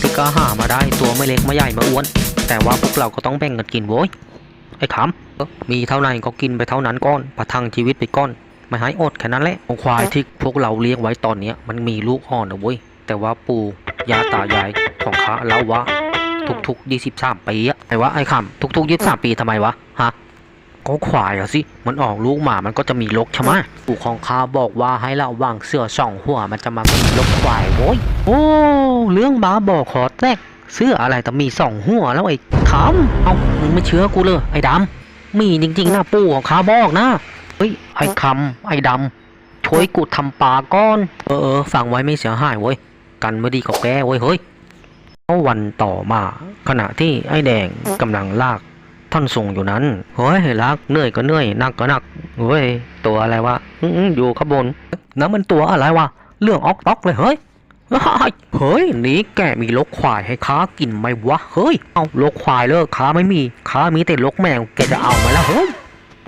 ที่ก็หามาได้ตัวไม่เล็กไม่ใหญ่ไม่อ้วน แต่ว่าพวกเราก็ต้องแบ่งกันกินโว้ยไอ้ขำมีเท่าไหร่ก็กินไปเท่านั้นก้อนประทังชีวิตไปก้อนไม่ให้อดแค่นั้นแหละควายที่พวกเราเลี้ยงไว้ตอนเนี้ยมันมีลูกอ่อนนะเว้ยแต่ว่าปู่ยาตายายของข้าเล่าว่าทุกๆ23ปีอะไอ้วะไอ้ขำทุกๆ23ปีทำไมวะฮะ ก็ควายอะสิ มันออกลูกหมามันก็จะมีลกใช่ไหมปู่ของข้าบอกว่าให้เราวางเสื้อสองหัวมันจะมามีลกควายโว้ย โอ้ เรื่องบ้าบอกขอแตกเสื้ออะไรแต่มีสองหัวแล้วไอ้ขำเอามึงไม่เชื่อกูเลยไอ้ดำมีจริงๆนะปู่ของข้าบอกนะ เฮ้ย ไอ้คำไอ้ดำช่วยกูทำปลาก้อน เออเออฟังไว้ไม่เสียหายเว้ย กันไม่ดีกับแกเว้ยเฮ้ยวันต่อมา ขณะที่ไอ้แดงกำลังลาก ท่านส่งอยู่นั้นเฮ้ยรักเหนื่อยก็เหนื่อยหนักก็หนักเฮ้ยตัวอะไรวะอื้ออยู่ข้างบนนั่นมันตัวอะไรวะเรื่องออกตอกเลยเฮ้ยเฮ้ยเฮ้ยนี่แกมีลกควายให้ข้ากินไหมวะเฮ้ยเอาลกควายเลิกข้าไม่มีข้ามีแต่ลกแมวแกจะเอาไหมล่ะเฮ้ย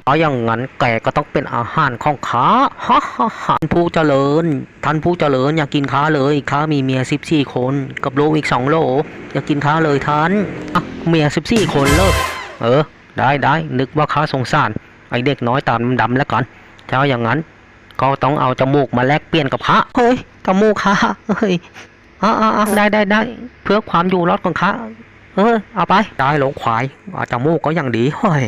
เอาอย่างนั้นแกก็ต้องเป็นอาหารของข้าฮ่าฮ่าฮ่าท่านผู้เจริญ ท่านผู้เจริญอยากกินข้าเลยข้ามีเมียสิบสี่คน กับลูกอีกสองโลอยากกินข้าเลยท่านอะเมียสิบสี่คนเลิก เออ ได้ได้นึกว่าข้าสงสาร ไอเด็กน้อยตามดำๆแล้วกันถ้าอย่างนั้น ก็ต้องเอาจมูกมาแลกเปลี่ยนกับข้าเฮ้ยจมูกข้าเฮ้ยอ่าอ่าได้ได้ได้เพื่อความอยู่รอดของข้าเออเอาไป ได้หลงควายเอาจมูกก็ยังดีเฮ้ย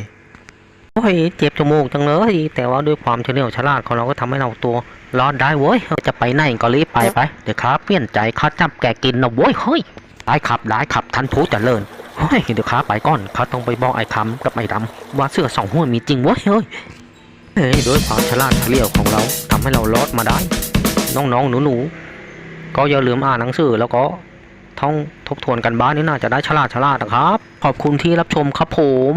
โอ้ยเจ็บจมูกจังเลยแต่ว่าด้วยความเฉลียวฉลาดของเราก็ทำให้เราตัวรอดได้เว้ยจะไปไหนก็รีบไปไปเดี๋ยวข้าเปลี่ยนใจข้าจับแกกินนะเว้ยเฮ้ยได้ครับได้ครับท่านผู้เจริญ เฮ้ยเดี๋ยวขาไปก่อนขาต้องไปบอกไอ้คำกับไอ้ดำว่าเสื้อสองหัวมีจริงวะเฮ้ยเฮ้ยด้วยความฉลาดเฉลียวของเราทำให้เรารอดมาได้ น้องๆหนูๆก็อย่าลืมอ่านหนังสือแล้วก็ท่องทบทวนกันบ้านนี่น่าจะได้ฉลาดฉลาดนะครับ ขอบคุณที่รับชมครับผม